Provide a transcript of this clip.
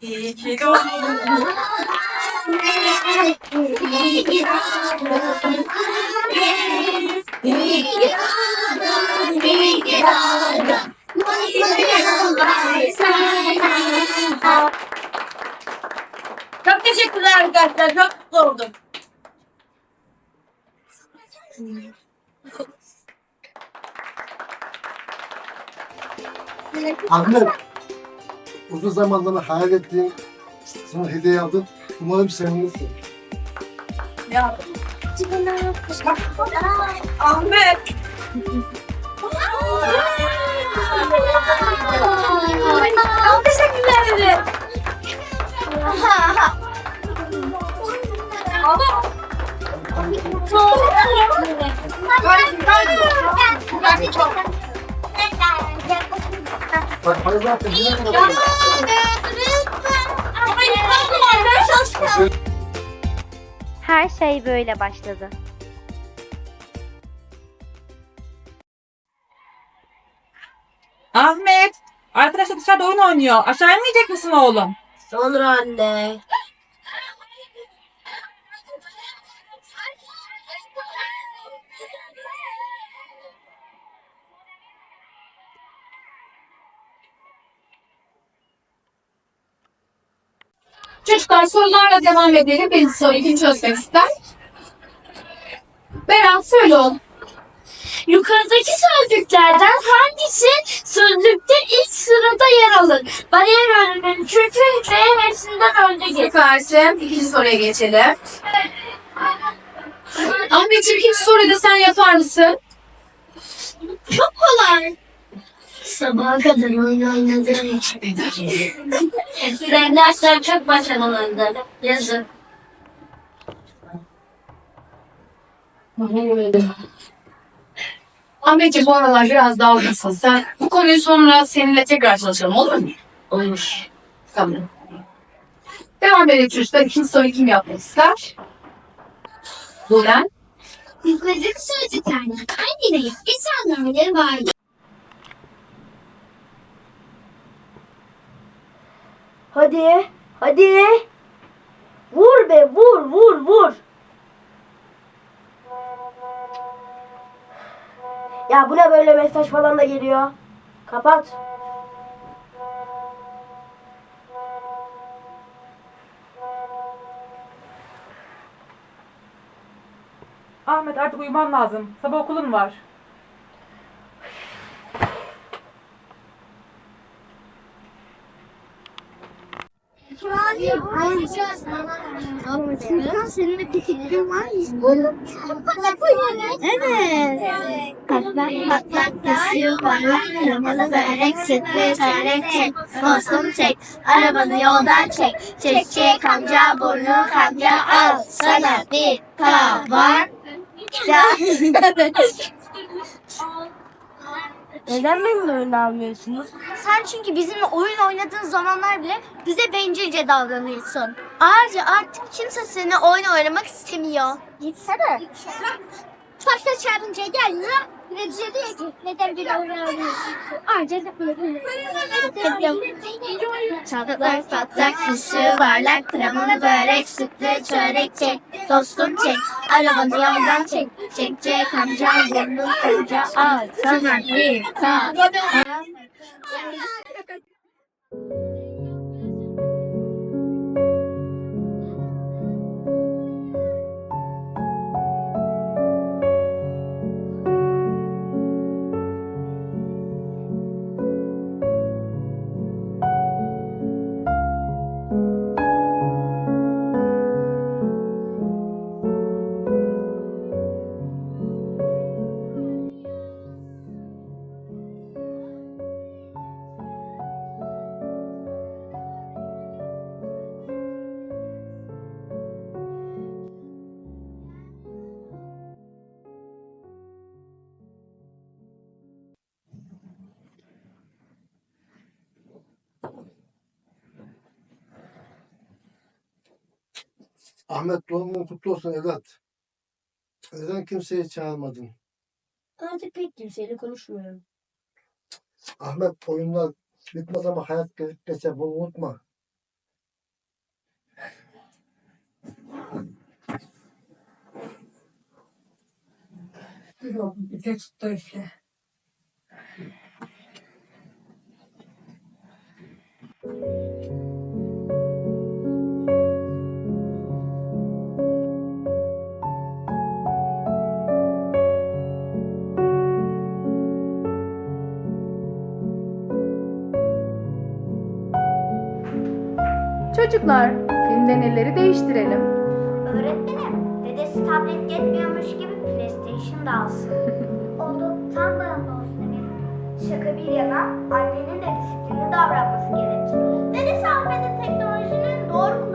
İyi ki doğdun. Çok teşekkürler arkadaşlar. Çok mutlu oldum. Ahmet, uzun zamandır hayal ettiğin sana hediye aldım. Umarım sevinirsin. Ya. Ahmet. Çok teşekkürler ederim. Bak hayır zaten yine kadar. Her şey böyle başladı. Ahmet. Arkadaşlar dışarıda oyun oynuyor. Aşağı inmeyecek misin oğlum? Sonra anne. Çocuklar sorularla devam edelim. Birinci soruyu kim çözmek ister? Berat söyle oğlum. Yukarıdaki sözcüklerden hangisi sözlükte ilk sırada yer alır? Bariyer önünün çünkü ve hepsinden önce gelir. Süpersin. İkinci soruya geçelim. Ahmetciğim ikinci soruyu da sen yapar mısın? Çok kolay. Sabaha kadar oyun oynadığım için. Eskiden dersler çok başarılıydı. Yazın. Ahmetciğim bu aralar biraz dalgasın. Sen bu konuyu sonra seninle tekrar çalışalım olur mu? Olur. Tamam. Devam edelim çocuklar. İkinci soruyu kim yapmak ister? Bulen. Yukarıdaki sözcüklerden hangileri insanlardır vardır? Hadi, hadi. Vur be, vur, vur, vur. Ya bu ne böyle mesaj falan da geliyor. Kapat. Ahmet artık uyuman lazım. Sabah okulun var. Senin bir fikrin var mı? Evet. Patlak patlak taşıyor parlak kırmızı börek sütlü çörek çek. Dostum çek. Arabanı yoldan çek. Çek çek amca burnu kamca al. Sana bir kavar. Neden benimle öyle almıyorsunuz? Sen çünkü bizimle oyun oynadığın zamanlar bile bize bencilce davranıyorsun. Ayrıca artık kimse seninle oyun oynamak istemiyor. Gitsene. Başka çağırınca gel ya. Ne diyor ki? Neden bir oynuyorsun? Ayrıca da böyle Çatlak patlak süsü varlak kremalı börek sütlü çörek çek. Dostum çek arabanı yoldan çek. Çek çek amca burnun kanca al. Sana bir kal. Ahmet doğumun kutlu olsun evlat. Neden kimseyi çağırmadın? Artık pek kimseyle konuşmuyorum. Ahmet oyunlar bitmez ama hayat gelip geçer bunu unutma. Bir tek tuttu işte. Çocuklar, filmde neleri değiştirelim? Öğretmenim, dedesi tablet yetmiyormuş gibi PlayStation da alsın. Oldu, tam bağımlı olsun Emir. Şaka bir yana, annenin de disiplinli davranması gerekir. Dedesi Ahmet'e teknolojinin doğru